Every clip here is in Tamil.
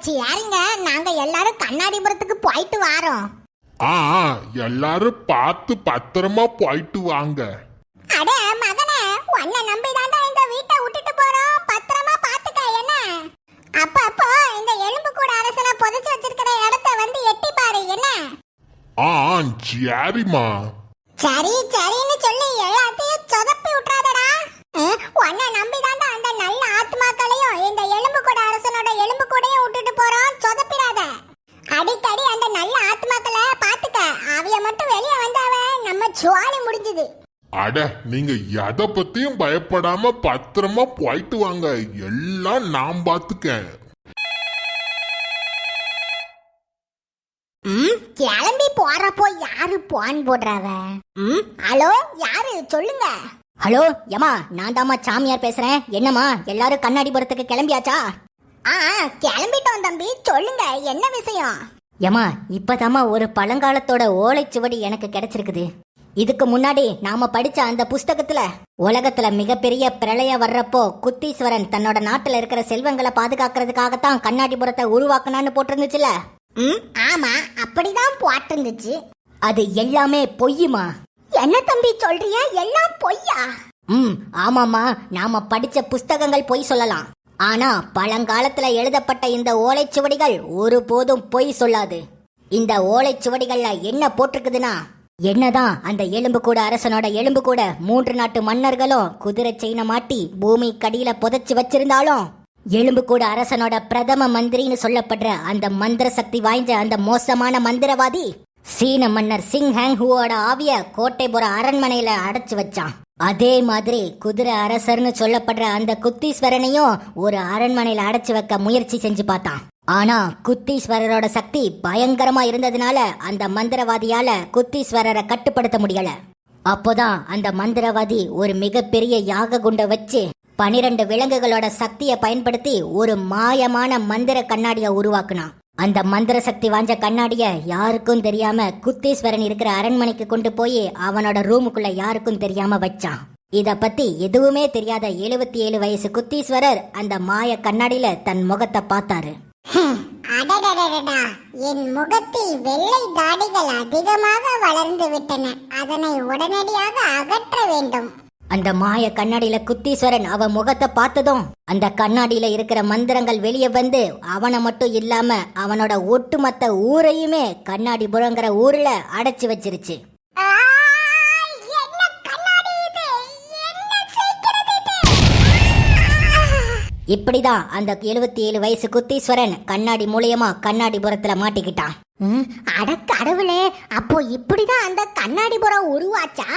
அப்பச்சி யாருங்க? நாங்க எல்லாரும் கண்ணாடிபுரத்துக்கு போயிட்டு வாரோம். ஆ எல்லாரும் பார்த்து பத்திரமா போயிட்டு வாங்க. அட மகனே உன்னை நம்பி இந்த வீட்டை விட்டுட்டு போறோம். பத்திரமா பாத்துக்க என்ன? அப்ப அப்போ இந்த எலும்பு கூட அரசனை புதைச்சு வச்சிருக்கிற இடத்த வந்து எட்டி பாரு என்ன? ஆ சரிம்மா. சரி சரின்னு சொல்லி எல்லாத்தையும் சொதப்பி விட்டுறாதடா. உன்னை நம்பி அந்த நல்ல ஆத்மாக்களையும் இந்த எலும்பு கூட அரசனோட எலும்பு கூடையும் விட்டுட்டு போறோம் சொதப்பிடாத அடிக்கடி அந்த நல்ல ஆத்மாக்களை பாத்துக்க அவைய மட்டும் வெளியே வந்தாவ நம்ம சுவாலி முடிஞ்சது அட நீங்க எதை பத்தியும் பயப்படாம பத்திரமா போயிட்டு வாங்க. எல்லாம் நான் பாத்துக்கேன். ம் கிளம்பி போறப்போ யாரு போன் போடுறாவ? ஹலோ யாரு? சொல்லுங்க. ஹலோ யமா நான் தாம்மா சாமியார் பேசுறேன். என்னம்மா எல்லாரும் கண்ணாடிபுரத்துக்கு கிளம்பியாச்சா? ஆ கிளம்பிட்டோம் தம்பி. சொல்லுங்க என்ன விஷயம்? யமா இப்பதாம்மா ஒரு பழங்காலத்தோட ஓலைச்சுவடி எனக்கு கிடைச்சிருக்குது. இதுக்கு முன்னாடி நாம படிச்ச அந்த புஸ்தகத்துல உலகத்துல மிகப்பெரிய பிரளயம் வர்றப்போ குத்தீஸ்வரன் தன்னோட நாட்டுல இருக்கிற செல்வங்களை பாதுகாக்கிறதுக்காகத்தான் கண்ணாடிபுரத்தை உருவாக்குனான்னு போட்டிருந்துச்சுல ம் ஆமா. அப்படிதான் போட்டிருந்துச்சு. அது எல்லாமே பொய்யுமா? என்ன தம்பி சொல்றிய? எல்லாம் பொய்யா? ம் ஆமாம்மா. நாம படிச்ச புஸ்தகங்கள் பொய் சொல்லலாம். ஆனா பழங்காலத்துல எழுதப்பட்ட இந்த ஓலைச்சுவடிகள் ஒருபோதும் பொய் சொல்லாது. இந்த ஓலைச்சுவடிகள்ல என்ன போட்டிருக்குதுன்னா என்னதான் அந்த எலும்பு கூட அரசனோட எலும்பு கூட மூன்று நாட்டு மன்னர்களும் குதிரை செயினை மாட்டி பூமி கடியில புதைச்சு வச்சிருந்தாலும் எலும்பு கூட அரசனோட பிரதம மந்திரின்னு சொல்லப்படுற அந்த மந்திர சக்தி வாய்ந்த அந்த மோசமான மந்திரவாதி சீன மன்னர் சிங் ஹேங் ஹூவோட ஆவிய கோட்டைபுர அரண்மனையில அடைச்சு வச்சான். அதே மாதிரி குதிரை அரசர்னு சொல்லப்படுற அந்த குத்தீஸ்வரனையும் ஒரு அரண்மனையில அடைச்சு வைக்க முயற்சி செஞ்சு பார்த்தான். ஆனா குத்தீஸ்வரரோட சக்தி பயங்கரமா இருந்ததுனால அந்த மந்திரவாதியால குத்தீஸ்வரரை கட்டுப்படுத்த முடியல. அப்போதான் அந்த மந்திரவாதி ஒரு மிகப்பெரிய யாக குண்டை வச்சு பனிரெண்டு விலங்குகளோட சக்தியை பயன்படுத்தி ஒரு மாயமான மந்திர கண்ணாடிய உருவாக்குனான். அந்த மந்திர சக்தி வாஞ்ச கண்ணாடிய யாருக்கும் தெரியாம குத்தீஸ்வரன் இருக்கிற அரண்மனைக்கு கொண்டு போய் அவனோட ரூமுக்குள்ள யாருக்கும் தெரியாம வச்சான். இத பத்தி எதுவுமே தெரியாத எழுபத்தி ஏழு வயசு குத்தீஸ்வரர் அந்த மாய கண்ணாடியில தன் முகத்தை பார்த்தாரு. ஹம், அடடடடடா. என் முகத்தில் வெள்ளை தாடிகள் அதிகமாக வளர்ந்து விட்டன. அதனை உடனடியாக அகற்ற வேண்டும். அந்த மாய கண்ணாடியில குத்தீஸ்வரன் அவ முகத்தை பார்த்ததும் அந்த கண்ணாடியில இருக்கிற மந்திரங்கள் வெளியே வந்து அவனை மட்டும் இல்லாம அவனோட ஒட்டுமொத்த ஊரையுமே கண்ணாடிபுரங்கிற ஊர்ல அடைச்சு வச்சிருச்சு. இப்படிதான் அந்த எழுபத்தி ஏழு வயசு குத்தீஸ்வரன் கண்ணாடி மூலியமா கண்ணாடிபுரத்துல மாட்டிக்கிட்டான். ம், அட கடவுளே அப்போ இப்படிதான் அந்த கண்ணாடிபுரம் உருவாச்சா?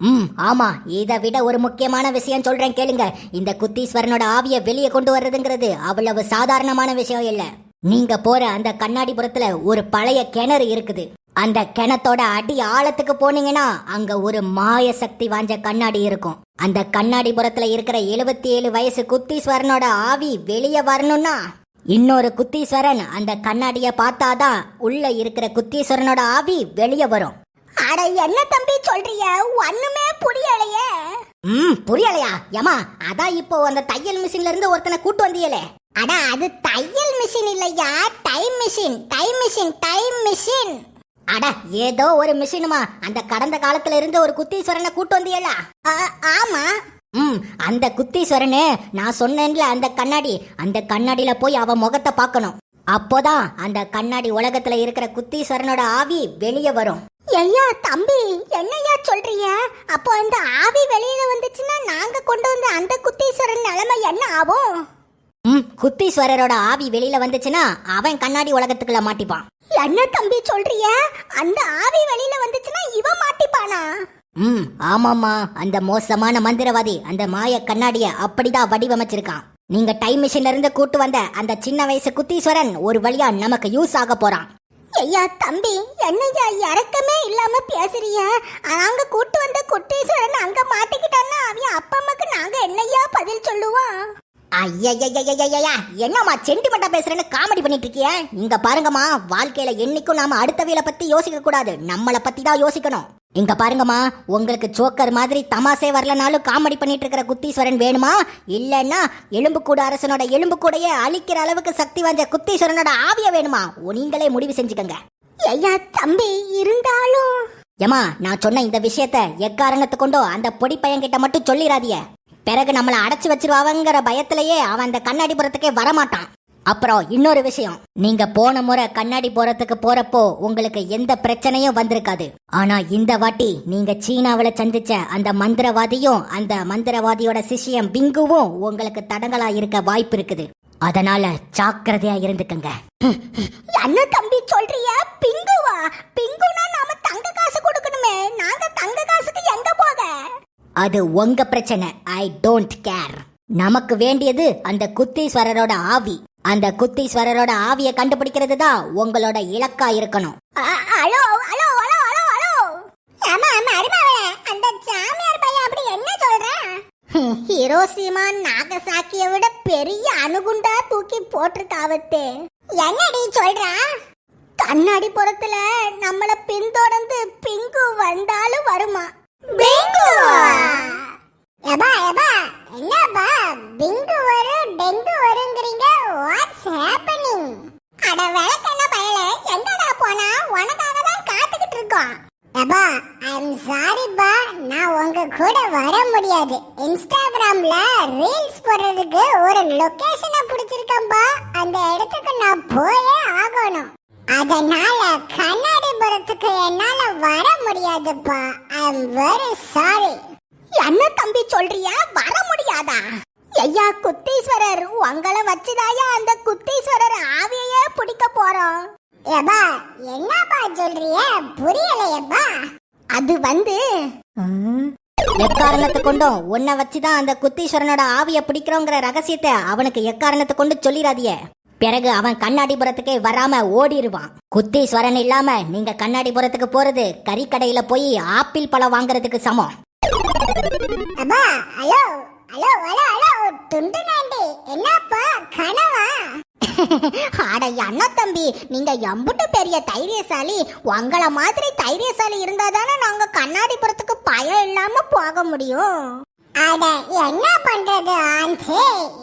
ம் ஆமா இதை விட ஒரு முக்கியமான விஷயம் சொல்றேன் கேளுங்க. இந்த குத்தீஸ்வரனோட ஆவிய வெளியே கொண்டு வர்றதுங்கிறது அவ்வளவு சாதாரணமான விஷயம் இல்ல. நீங்க போற அந்த கண்ணாடிபுரத்துல ஒரு பழைய கிணறு இருக்குது. அந்த கிணத்தோட அடி ஆழத்துக்கு போனீங்கன்னா அங்க ஒரு மாய சக்தி வாஞ்ச கண்ணாடி இருக்கும். அந்த கண்ணாடி புறத்துல இருக்கிற எழுபத்தி ஏழு வயசு குத்தீஸ்வரனோட ஆவி வெளியே வரணும்னா இன்னொரு குத்தீஸ்வரன் அந்த கண்ணாடிய பார்த்தாதான் உள்ள இருக்கிற குத்தீஸ்வரனோட ஆவி வெளியே வரும். அட என்ன தம்பி சொல்றிய? ஒண்ணுமே புரியலையே. ம் புரியலையா? ஏமா அதான் இப்போ அந்த தையல் மிஷின்ல இருந்து ஒருத்தனை கூட்டு வந்தியலே. அட அது தையல் மிஷின் இல்லையா? Time machine time machine time machine. அட ஏதோ ஒரு மிஷினுமா? அந்த கடந்த காலத்துல இருந்து ஒரு குத்தீஸ்வரனை கூட்டு வந்தியலா ஆமா. ம் அந்த குத்தீஸ்வரனே நான் சொன்னேன்ல அந்த கண்ணாடி. அந்த கண்ணாடியில போய் அவ முகத்தை பார்க்கணும். அப்போதான் அந்த கண்ணாடி உலகத்துல இருக்கிற குத்தீஸ்வரனோட ஆவி வெளியே வரும். ஐயா தம்பி என்னையா சொல்றீங்க? அப்போ அந்த ஆவி வெளியில வந்துச்சுன்னா நாங்க கொண்டு வந்த அந்த குத்தீஸ்வரன் நிலைமை என்ன ஆகும்? ம் குத்தீஸ்வரரோட ஆவி வெளியில வந்துச்சுன்னா அவன் கண்ணாடி உலகத்துக்குள்ள மாட்டிப்பான். என்ன தம்பி சொல்றீங்க அந்த ஆவி வெளியில வந்துச்சுன்னா இவன் மாட்டிப்பானா? ம் ஆமாம்மா. அந்த மோசமான மந்திரவாதி அந்த மாய கண்ணாடிய அப்படிதான் வடிவமைச்சிருக்கான். நீங்க டைம் மிஷின்ல இருந்து கூட்டு வந்த அந்த சின்ன வயசு குத்தீஸ்வரன் ஒரு வழியா நமக்கு யூஸ் ஆக போறான். ஐயா தம்பி என்னய்யா இறக்கமே இல்லாம பேசுறிய நாங்க கூட்டு வந்த குட்டீஸ்வரன் அங்க மாட்டிக்கிட்டான்னா அவன் அப்பா அம்மாக்கு நாங்க என்னய்யா பதில் சொல்லுவோம்? என்னம்மா சென்டிமெண்டா பேசுறேன்னு காமெடி பண்ணிட்டு இருக்கிய இங்க பாருங்கம்மா வாழ்க்கையில என்னைக்கும் நாம அடுத்தவையில பத்தி யோசிக்க கூடாது. நம்மள பத்தி தான் யோசிக்கணும். இங்க பாருங்கம்மா உங்களுக்கு ஜோக்கர் மாதிரி தமாசே வரலனாலும் காமெடி பண்ணிட்டு இருக்கிற குத்தீஸ்வரன் வேணுமா? இல்லைன்னா எலும்புக்கூடு அரசனோட எலும்புக்கூடையே அழிக்கிற அளவுக்கு சக்தி வாய்ந்த குத்தீஸ்வரனோட ஆவிய வேணுமா? நீங்களே முடிவு செஞ்சுக்கங்க. ஐயா தம்பி இருந்தாலும். ஏமா நான் சொன்ன இந்த விஷயத்த எக்காரணத்து கொண்டோ அந்த பொடி பையன்கிட்ட மட்டும் சொல்லிடாதீங்க பிறகு நம்மள அடைச்சு வச்சிருவாங்கிற பயத்திலேயே அவன் அந்த கண்ணாடி புறத்துக்கே வரமாட்டான். அப்புறம் இன்னொரு விஷயம். நீங்க போன முறை கண்ணாடி போறதுக்கு போறப்போ உங்களுக்கு எந்த பிரச்சனையும் வந்திருக்காது. ஆனா இந்த வாட்டி நீங்க சீனாவுல சந்திச்ச அந்த மந்திரவாதியும் அந்த மந்திரவாதியோட சிஷ்யம் பிங்குவும் உங்களுக்கு தடங்களா இருக்க வாய்ப்பு இருக்குது. அதனால ஜாக்கிரதையா இருந்துக்கங்க. என்ன தம்பி சொல்றிய? பிங்குவா? பிங்குனா நாம தங்க காசு கொடுக்கணுமே. நாங்க தங்க அது உங்க பிரச்சனை. ஐ டோன்ட் கேர் நமக்கு வேண்டியது அந்த குத்தீஸ்வரரோட ஆவி. அந்த குத்தீஸ்வரரோட ஆவியை கண்டுபிடிக்கிறது தான் உங்களோட இலக்கா இருக்கணும். அ- hello hello hello hello hello ஆமா மருமகளே அந்த சாமியார் பையன் அப்படி என்ன சொல்றான் ஹிரோசிமா நாகசாக்கிய விட பெரிய அணுகுண்டா தூக்கி போட்டிருக்காவத்து. என்னடி சொல்றா? கண்ணாடி புறத்துல நம்மள பின்தொடர்ந்து பிங்கு வந்தாலும் வருமா? பிங்கு எபா எபா என்னப்பா பிங்கு வரும் டெங்கு வருங்கிறீங்க வாட்ஸ் ஹேப்பனிங் அட விளக்கென்ன பயல. எங்கடா போனா? உனக்காக தான் காத்துக்கிட்டு இருக்கோம். அப்பா ஐம் சாரிப்பா நான் உங்க கூட வர முடியாது. இன்ஸ்டாகிராம்ல ரீல்ஸ் போடுறதுக்கு ஒரு லொகேஷனை பிடிச்சிருக்கேன்ப்பா அந்த இடத்துக்கு நான் போயே ஆகணும். அதனால கண்ணாடிபுரத்துக்கு என்னால வர முடியாதுப்பா. ஐ எம் வெரி சாரி என்ன தம்பி சொல்றியா? வர முடியாதா? ஐயா குத்தீஸ்வரர் உங்களை வச்சுதாயா அந்த குத்தீஸ்வரர் ஆவியையே பிடிக்க போறோம் ஏபா என்னப்பா சொல்றிய? புரியலையப்பா. அது வந்து எக்காரணத்தை கொண்டும் உன்னை வச்சுதான் அந்த குத்தீஸ்வரனோட ஆவியை பிடிக்கிறோங்கிற ரகசியத்தை அவனுக்கு எக்காரணத்தை கொண்டு சொல்லிடாதீங்க பிறகு அவன் கண்ணாடிபுரத்துக்கே வராம ஓடிடுவான் குத்தீஸ்வரன் இல்லாம நீங்க கண்ணாடிபுரத்துக்கு போறது கறிக்கடையில போய் ஆப்பிள் பழம் வாங்குறதுக்கு சமம். அட அண்ணா தம்பி நீங்க எம்புட்டு பெரிய தைரியசாலி. உங்கள மாதிரி தைரியசாலி இருந்தா தானே நாங்க கண்ணாடிபுரத்துக்கு பயம் இல்லாம போக முடியும். அட என்ன பண்றது ஆண்டி?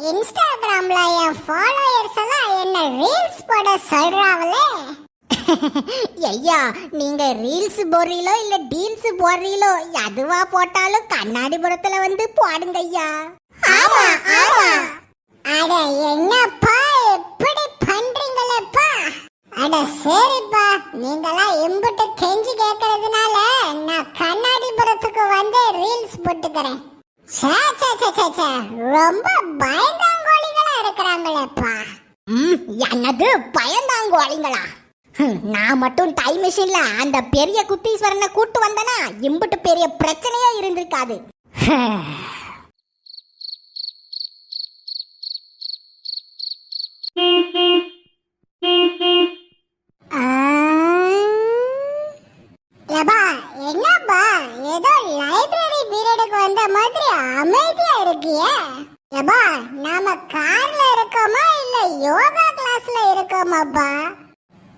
இன்ஸ்டாகிராம்ல என் ஃபாலோயர்ஸ் எல்லாம் என்ன ரீல்ஸ் போட சொல்றாங்களே ஐயா நீங்க ரீல்ஸ் போடுறீங்களோ இல்ல டீல்ஸ் போடுறீங்களோ எதுவா போட்டாலும் கண்ணாடிபுரத்துல வந்து போடுங்க ஐயா. ஆமா ஆமா. அட என்னப்பா இப்படி பண்றீங்களப்பா? அட சரிப்பா. நீங்களாம் எம்புட்டு கெஞ்சி கேக்குறதுனால நான் கண்ணாடிபுரத்துக்கு வந்து ரீல்ஸ் போட்டுக்கிறேன். ரொம்ப பயந்தாங்கோழிகளா இருக்கிறாங்களேப்பா. ம் என்னது பயந்தாங்கோழிங்களா? ஹம், நான் மட்டும் டைம் மிஷின்ல அந்த பெரிய குத்தீஸ்வரனை கூட்டு வந்தனா இம்புட்டு பெரிய பிரச்சனையே இருந்திருக்காது என்னப்பா ஏதோ லைப்ரரி பீரியடுக்கு வந்த மாதிரி அமைதியா இருக்கியே? எப்பா நாம கார்ல இருக்கோமா இல்ல யோகா கிளாஸ்ல இருக்கோமாப்பா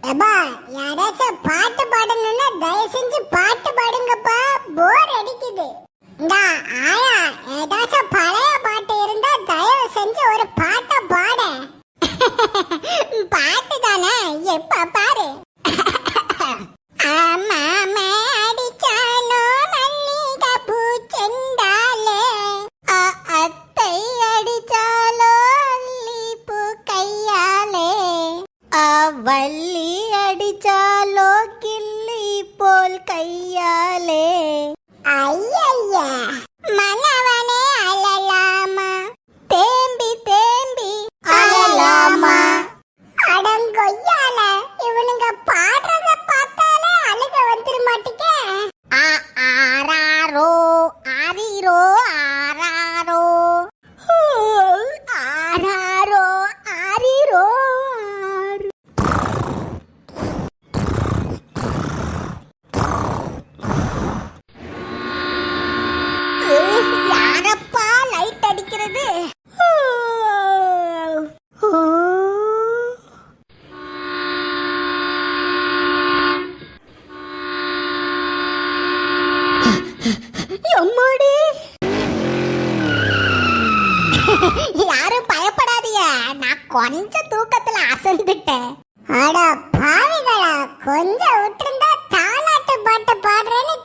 எப்பா யாராச்சும் பாட்டு பாடணும்னா தயவு செஞ்சு பாட்டு பாடுங்கப்பா. போர் அடிக்குது. இந்த ஆயா வள்ளி அடிச்சாலோ கிள்ளி போல் கையாலே. ஐயய்யா மனவனே அழலாமா? தேம்பி தேம்பி அழலாமா? அடங்கொய்யால இவனுங்க பாடுறத பார்த்தாலே அழுக வந்துட மாட்டேங்க ஆ ஆராரோ ஆரிரோ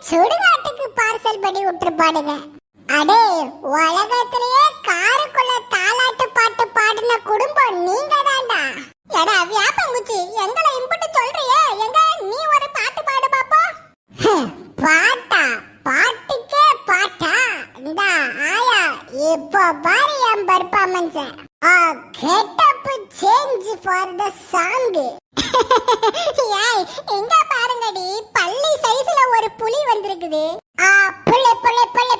சுடுகாட்டுக்கு பார்சல் பண்ணி விட்டுருப்பாடுங்க அடே உலகத்திலேயே காருக்குள்ள தாலாட்டு பாட்டு பாடின குடும்பம் நீங்க தான்டா எடா வியாபங்குச்சி எங்களை இம்புட்டு சொல்றியே? எங்க? நீ ஒரு பாட்டு பாடு பாப்பா. பாட்டா? பாட்டுக்கே பாட்டா? இந்த ஆயா இப்போ பாரு என் performance ah getup change for the song ஏய் எங்க புலி வந்திருக்குது. ஆ புள்ளை புள்ளை புள்ளி